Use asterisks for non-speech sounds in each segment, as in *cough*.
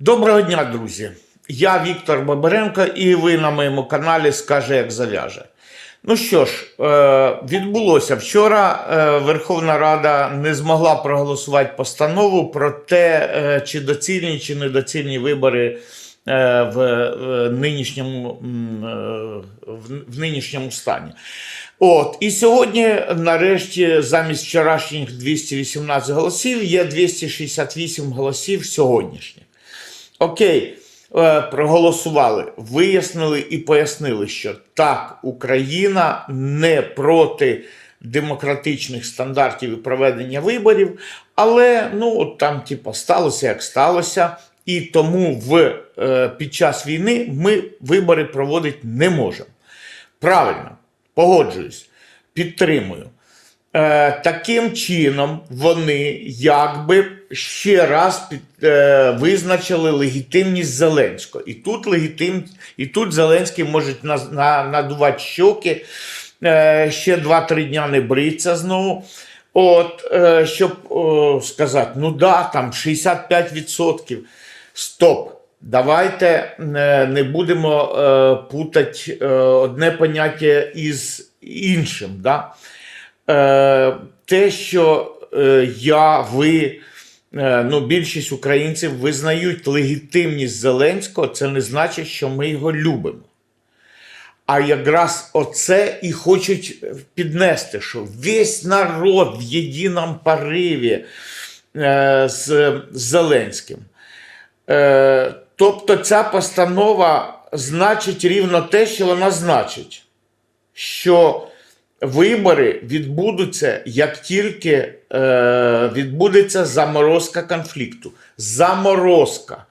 Доброго дня, друзі! Я Віктор Бабаренко, і ви на моєму каналі Скаже, як зав'яже. Ну що ж, е, відбулося вчора. е, Верховна Рада не змогла проголосувати постанову про те, е, чи доцільні, чи недоцільні вибори в нинішньому, в нинішньому стані. От, і сьогодні, нарешті, замість вчорашніх 218 голосів є 268 голосів сьогоднішніх. Окей, е, проголосували, вияснили і пояснили, що так, Україна не проти демократичних стандартів і проведення виборів, але ну, от там, типу, сталося як сталося, і тому в, е, під час війни ми вибори проводити не можемо. Правильно, погоджуюсь, підтримую. Е, таким чином вони якби ще раз під, е, визначили легітимність Зеленського. І тут легітим, і тут Зеленський може на, на, надувати щоки, е, ще 2-3 дня не бриться знову. От, е, щоб о, сказати, ну да, там 65%. Стоп. Давайте е, не будемо е, путати е, одне поняття із іншим. Да? Е, те, що е, я, ви, е, ну, більшість українців визнають легітимність Зеленського, це не значить, що ми його любимо. А якраз оце і хочуть піднести, що весь народ в єдиному пориві е, з, з Зеленським. Е, тобто ця постанова значить рівно те, що вона значить, що вибори відбудуться, як тільки е, відбудеться заморозка конфлікту. Заморозка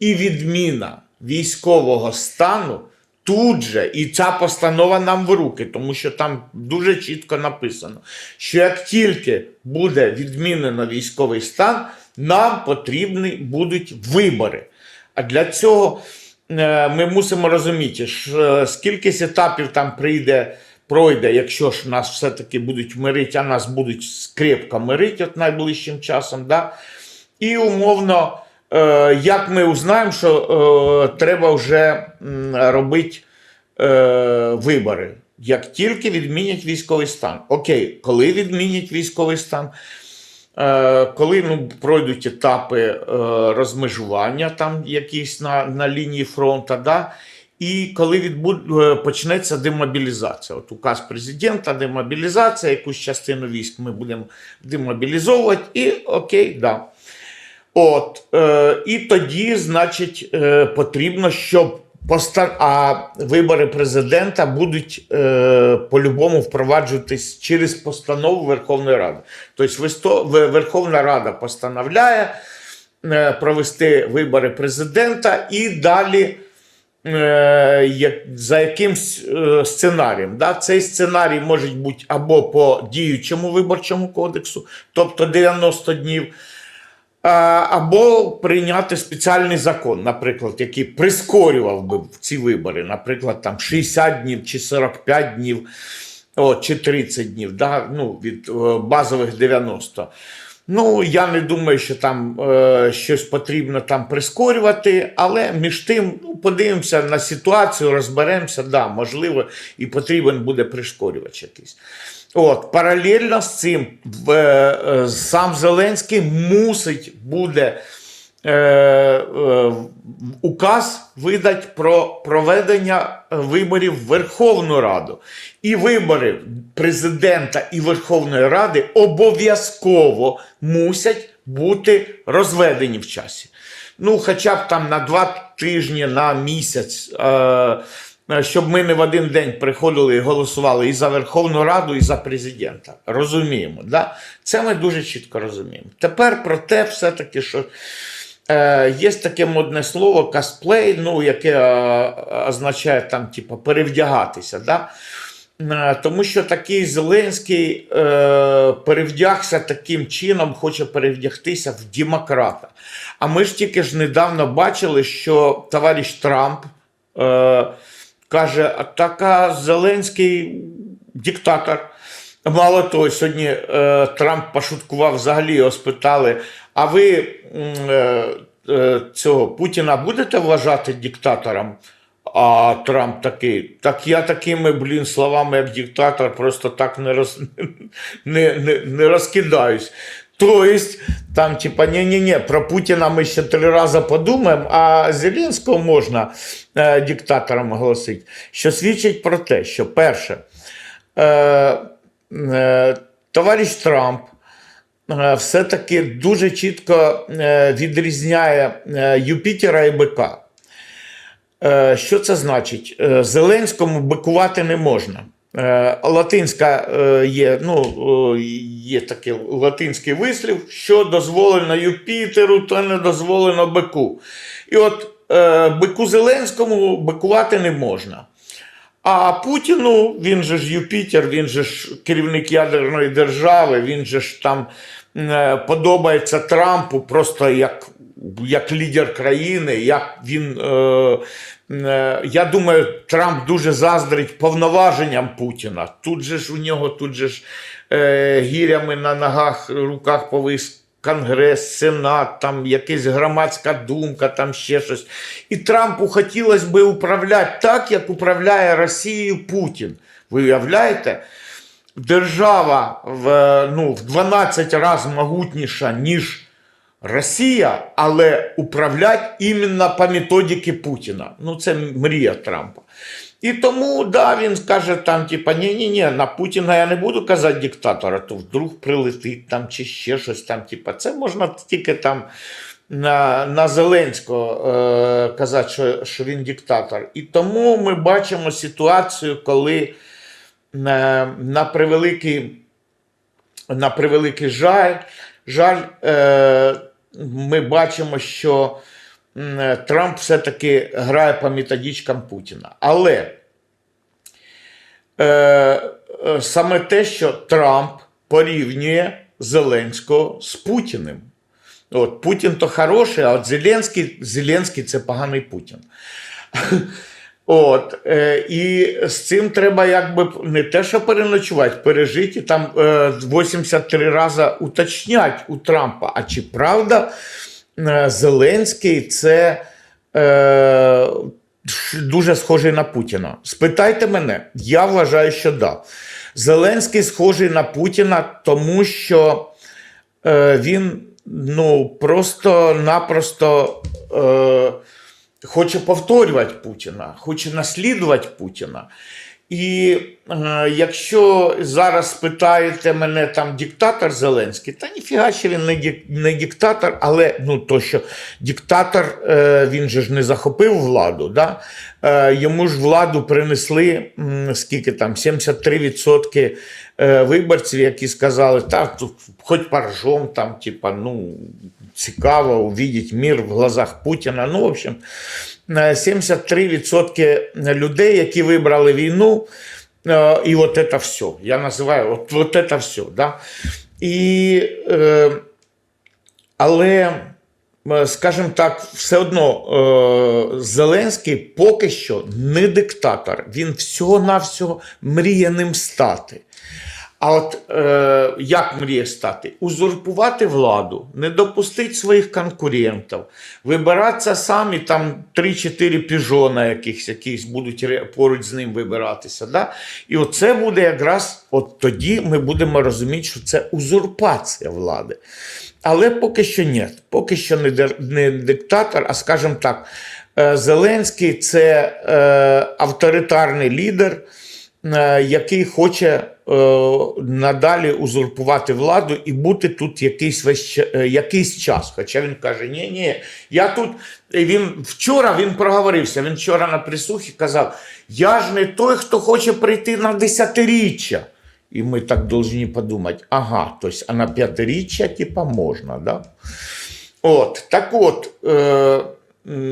і відміна військового стану тут же, і ця постанова нам в руки, тому що там дуже чітко написано, що як тільки буде відмінено військовий стан, нам потрібні будуть вибори. А для цього е, ми мусимо розуміти, що скільки етапів там прийде, пройде, якщо ж нас все-таки будуть мирити, а нас будуть скрепко мирити найближчим часом. Да? І умовно, е, як ми узнаємо, що е, треба вже робити е, вибори. Як тільки відмінять військовий стан. Окей, коли відмінять військовий стан? Е, коли ну, пройдуть етапи е, розмежування там якісь на, на лінії фронту, да? І коли відбуд, е, почнеться демобілізація. От указ президента, демобілізація, якусь частину військ ми будемо демобілізовувати, і окей, да. От, е, і тоді, значить, е, потрібно, щоб поста... а вибори президента будуть е, по-любому впроваджуватись через постанову Верховної Ради. Тобто Ве- Верховна Рада постановляє е, провести вибори президента і далі. Е, як- За якимсь е, сценарієм. Да? Цей сценарій може бути або по діючому виборчому кодексу, тобто 90 днів, або прийняти спеціальний закон, наприклад, який прискорював би ці вибори, наприклад, там 60 днів чи 45 днів, о, чи 30 днів, да? ну, від е, базових 90. Ну, я не думаю, що там е, щось потрібно там прискорювати, але між тим ну, подивимося на ситуацію, розберемося, да, можливо, і потрібен буде прискорювач якийсь. От, паралельно з цим е, е, сам Зеленський мусить буде е, е, указ видати про проведення виборів в Верховну Раду. І вибори президента і Верховної Ради обов'язково мусять бути розведені в часі. Ну, хоча б там на два тижні, на місяць. Е, щоб ми не в один день приходили і голосували і за Верховну Раду, і за президента. Розуміємо, да? це ми дуже чітко розуміємо. Тепер про те, все-таки, що е, є таке модне слово косплей, ну, яке е, означає там, типу, перевдягатися. Да? Е, Тому що такий Зеленський е, перевдягся таким чином, хоче перевдягтися в демократа. А ми ж тільки ж недавно бачили, що товариш Трамп е, каже: така Зеленський диктатор. Мало того, сьогодні е, Трамп пошуткував, взагалі його спитали: а ви е, е, цього Путіна будете вважати диктатором? А Трамп такий, так я такими, блін, словами, як диктатор, просто так не, роз, *laughs* не, не, не розкидаюсь. Тобто, там, типа, ні-ні-ні, про Путіна ми ще три рази подумаємо, а Зеленського можна е, диктатором оголосити. Що свідчить про те, що перше, е, е, товариш Трамп все-таки дуже чітко е, відрізняє е, Юпітера і бика. Е, Що це значить? Е, Зеленському бикувати не можна. Е, Латинська е, є, ну, е, є такий латинський вислів, що дозволено Юпітеру, то не дозволено бику. І от е, бику Зеленському бикувати не можна. А Путіну, він же ж Юпітер, він же ж керівник ядерної держави, він же ж там е, подобається Трампу просто як, як лідер країни, як він. Е, е, я думаю, Трамп дуже заздрить повноваженням Путіна. Тут же ж у нього, тут же ж е, гірями на ногах, руках повис Конгрес, Сенат, там якась громадська думка, там ще щось. І Трампу хотілося би управляти так, як управляє Росією Путін. Ви уявляєте? Держава в, ну, в 12 разів могутніша, ніж Росія, але управлять іменно по методиці Путіна. Ну, це мрія Трампа. І тому, да, він скаже там, типа, ні-ні-ні, на Путіна я не буду казати диктатора, то вдруг прилетить там чи ще щось там, типа, це можна тільки там на, на Зеленського е, казати, що, що він диктатор. І тому ми бачимо ситуацію, коли на, превеликий на превеликий жаль, жаль е, ми бачимо, що Трамп все-таки грає по методичкам Путіна. Але е, е, саме те, що Трамп порівнює Зеленського з Путіним. От, Путін то хороший, а от Зеленський, Зеленський це поганий Путін. От, е, і з цим треба якби не те, що переночувати, пережити там е, 83 рази уточнять у Трампа. А чи правда е, Зеленський це е, дуже схожий на Путіна? Спитайте мене, я вважаю, що да. Зеленський схожий на Путіна, тому що е, він ну, просто-напросто. Е, хоче повторювати Путіна, хоче наслідувати Путіна. І е, якщо зараз спитаєте мене там диктатор Зеленський, та ніфіга ще він не, ді- не диктатор, але ну то, що диктатор е, він же ж не захопив владу, да? е, йому ж владу принесли м, скільки там 73% е, виборців, які сказали, так, хоч поржом, там, типа, ну, цікаво увидеть мир в глазах Путіна. Ну, в общем, е, 73% людей, які вибрали війну, е, і от це все. Я називаю от, от це все. Да? І, е, але, е, скажімо так, все одно е, Зеленський поки що не диктатор. Він всього-навсього мріє ним стати. А от е, як мріє стати? Узурпувати владу, не допустити своїх конкурентів, вибиратися самі там 3-4 піжона якихось, якісь будуть поруч з ним вибиратися. Да? І оце буде якраз от тоді ми будемо розуміти, що це узурпація влади. Але поки що ні. Поки що не, диктатор, а скажімо так, е, Зеленський це е, авторитарний лідер, який хоче е, надалі узурпувати владу і бути тут якийсь, весь, е, якийсь час. Хоча він каже, ні, ні, я тут. Він вчора він проговорився. Він вчора на присухі казав: Я ж не той, хто хоче прийти на десятиріччя. І ми так повинні подумати, ага, тобто, а на п'ятиріччя, типа, можна, да? От, так от, е,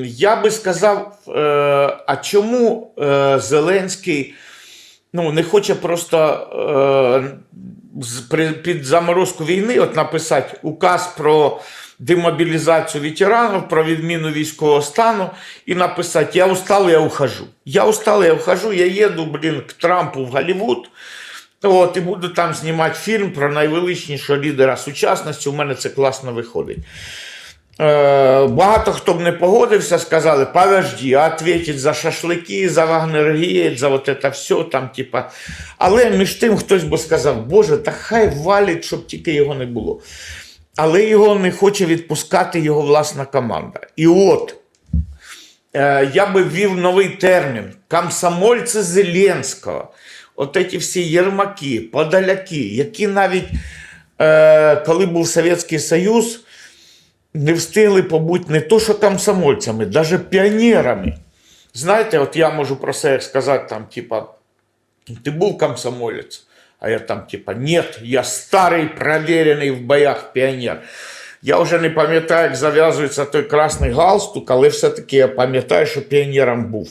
я би сказав, е, а чому е, Зеленський ну, не хоче просто е, під заморозку війни от написати указ про демобілізацію ветеранів, про відміну військового стану і написати: Я устал, я ухожу. Я устал, я ухожу, я їду, блін, к Трампу в Голлівуд. От, і буду там знімати фільм про найвеличнішого лідера сучасності. У мене це класно виходить. Е, багато хто б не погодився, сказали, подожди, а ответить за шашлики, за Вагнергейт, за вот это все там, типа. Але між тим хтось би сказав, Боже, та хай валить, щоб тільки його не було. Але його не хоче відпускати його власна команда. І от е, я би ввів новий термін комсомольці Зеленського. От ці всі єрмаки, подаляки, які навіть е, коли був Совєтський Союз, не встигли побути не то, що комсомольцями, навіть піонерами. Знаєте, от я можу про себе сказати, там, типа, ти був комсомолець, а я там, типа, нет, я старий, проверений в боях піонер. Я вже не пам'ятаю, як зав'язується той красний галстук, але все-таки я пам'ятаю, що піонером був.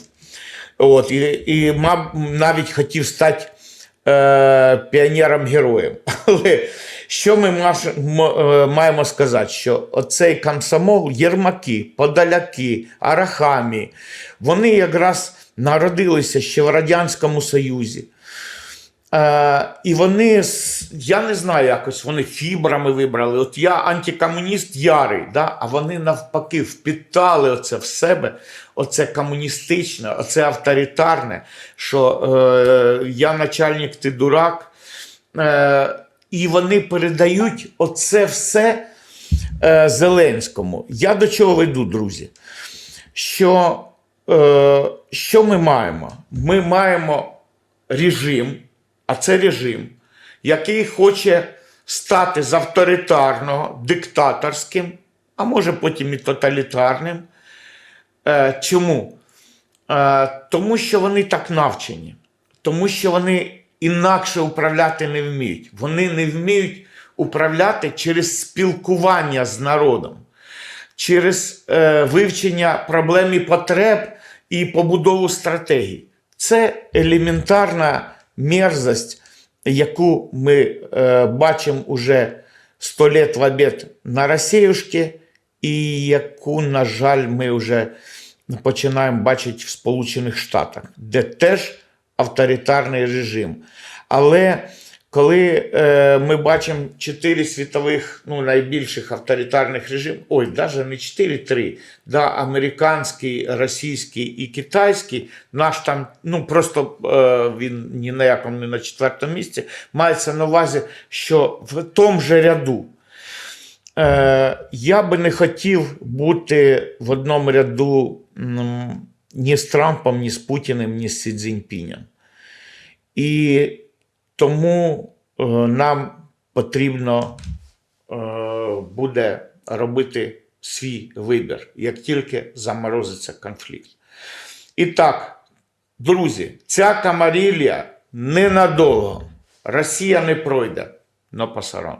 От, і, і мав, навіть хотів стати е, піонером-героєм. *laughs* Але що ми е, маємо сказати? Що оцей комсомол, єрмаки, подаляки, арахамі, вони якраз народилися ще в Радянському Союзі. Е, і вони, я не знаю, якось вони фібрами вибрали. От я антикомуніст ярий, да? а вони навпаки впітали оце в себе, оце комуністичне, оце авторитарне, що е, я начальник, ти дурак. Е, і вони передають оце все е, Зеленському. Я до чого веду, друзі? Що, е, що ми маємо? Ми маємо режим, а це режим, який хоче стати з авторитарного, диктаторським, а може потім і тоталітарним. Е, чому? Е, тому що вони так навчені, тому що вони інакше управляти не вміють. Вони не вміють управляти через спілкування з народом, через е, вивчення проблем і потреб і побудову стратегій. Це елементарна мерзость, яку ми е, бачимо уже сто лет в обід на Росіюшки, і яку, на жаль, ми вже починаємо бачити в Сполучених Штатах, де теж авторитарний режим. Але коли е, ми бачимо чотири світових, ну, найбільших авторитарних режимів, ой, навіть не чотири, три, да, американський, російський і китайський, наш там, ну просто е, він ні на якому не на четвертому місці, мається на увазі, що в тому же ряду. Е, я би не хотів бути в одному ряду м, ні з Трампом, ні з Путіним, ні з Сі Цзіньпінем. І тому е, нам потрібно е, буде робити свій вибір, як тільки заморозиться конфлікт. І так, друзі, ця камарілля ненадовго. Росія не пройде на пасаран.